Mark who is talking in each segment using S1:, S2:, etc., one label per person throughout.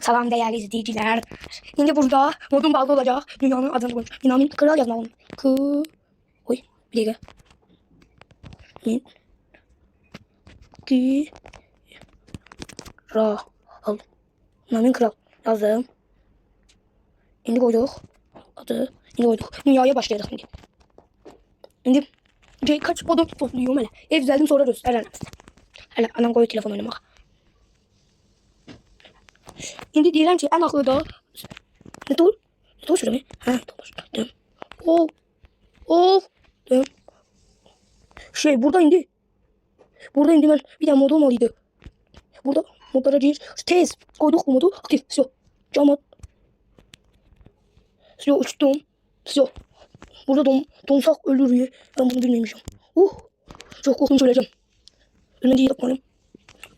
S1: Salam değerli izleyiciler. Şimdi burada modun bağlı olacak. Dünyanın adını koymuş. Dünyanın kral yazmalım. K... Oy bir dakika. Min... Ki... Ra... Al. Dünyanın kral. Yazdım. Şimdi koyduk. Adı. Şimdi koyduk. Dünyaya başlayalım şimdi. Şimdi şey, kaç odun topluyorum hele. Ev düzeldim sonra gösteririm size. Hele anam koyuyor telefon oynamak. Şimdi diyelim ki en akılda ne dur? Ne dur şurada mı? Ha dur. Tamam. Oh. Oh. Tamam. Şey burada indi. Burada indi ben bir tane mod olmalıydı. Burada modlara gir. Tez. Koyduk bu modu. Aktif. Sio. Cam at. Sio uçtum. Sio. Burada don, donsak ölür ya. Ben bunu bilmemişim. Uh. Çok korkunç öleceğim. Ölmediği yapmalım.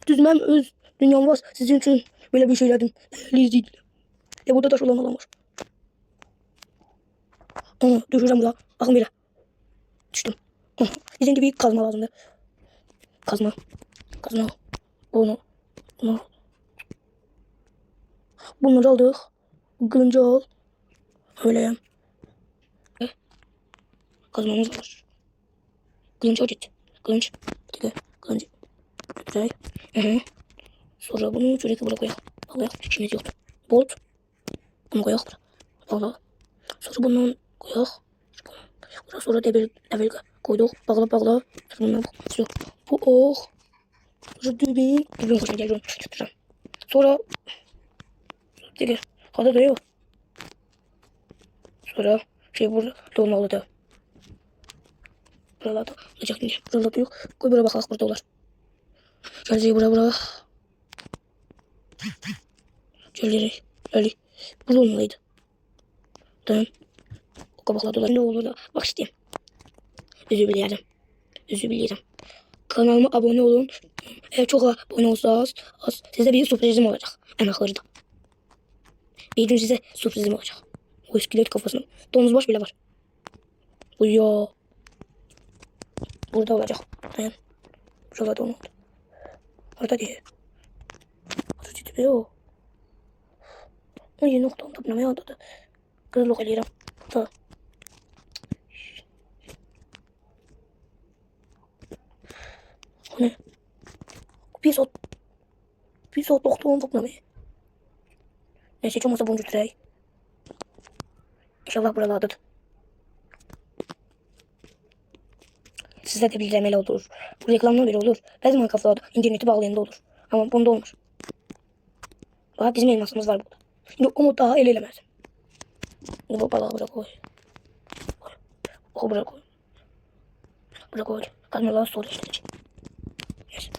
S1: Düzmem öz dünyam var. Sizin için böyle bir şeylerdim. Değerli izleyiciler. E burada taş olan olan var. Onu düşüreceğim burada. Bakın böyle. Düştüm. Bizim gibi kazma lazımdı. Kazma. Kazma. Bunu. Bunu. Bunları aldık. Kılıncı al. Öyle. E, Kazmamız var. Kılıç al git. Bir dakika. Kılıç. Güzel. Hı hı. Sonra bunu buraya koyalım. Koyalım. İşimiz yok. Bolt. Bunu koyalım. Bağla. Sonra bundan koyalım. Sonra, sonra debil, debil koyduk. Bağla bağla. Sonra bundan yok. Bu oh. Sonra düğmeyi. Düğmeyi hoşuma geliyor. Tutacağım. Sonra. Deli. Hadi da yok. Sonra şey burada dolmalı da. Buralarda olacak şimdi. Buralarda yok. Koy buraya bakalım burada olur. Şöyle buraya buraya. Şöyle öyle. Olmalıydı. Tamam. O kabaklar dolar ne olur da bak işte. Özür dilerim. Özür dilerim. Kanalıma abone olun. Eğer çok abone olsanız az, size bir sürprizim olacak. En ahırda. Bir gün size sürprizim olacak. O iskelet kafasında. Domuz baş bile var. Uyuyor. Burada olacak. Dayan. Şurada olmadı. Orada değil. Orada tipi o. O yeni noktadan tapınamaya adadı. Kızılık ediyorum. Da. O ne? Bir saat. Bir saat noktadan tapınamaya. Neyse hiç olmazsa boncu türeyi. İnşallah buralardadır. Sizde de bildirmeli olur. Bu reklamlar bile olur. Her zaman kafada interneti bağlayanda olur. Ama bunda olmaz. Bak bizim elmasımız var burada. Şimdi Umut daha el elemez. Şimdi bu balığı buraya koy. O buraya koy. Buraya koy. Kalmalar sonra işleyecek. Yes.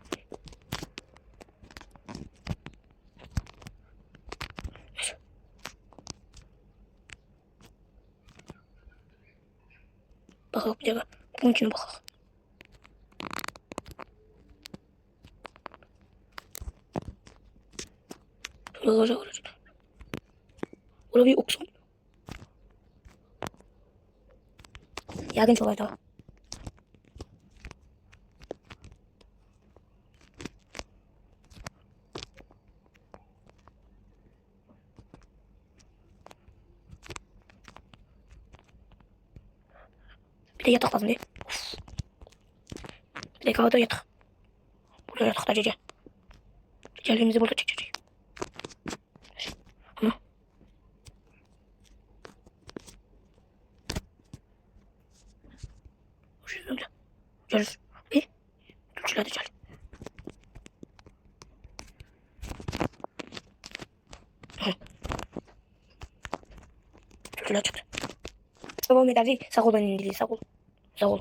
S1: Yes. Bakalım bir dakika. Bunun içine bakalım. Şuralara olacak. Orada bir oksan. Yakin çok daha. Bir de yatak lazım değil. Of. Bir de kağıda yatak. Burada yatakta cece. Celimizi burada çekeceğiz. Ama. Şöyle. Bir. Dur hadi gel. Şöyle çıktı. Devam eder değil. Sağ ol benim İngiliz. Sağ ol. Sağ ol.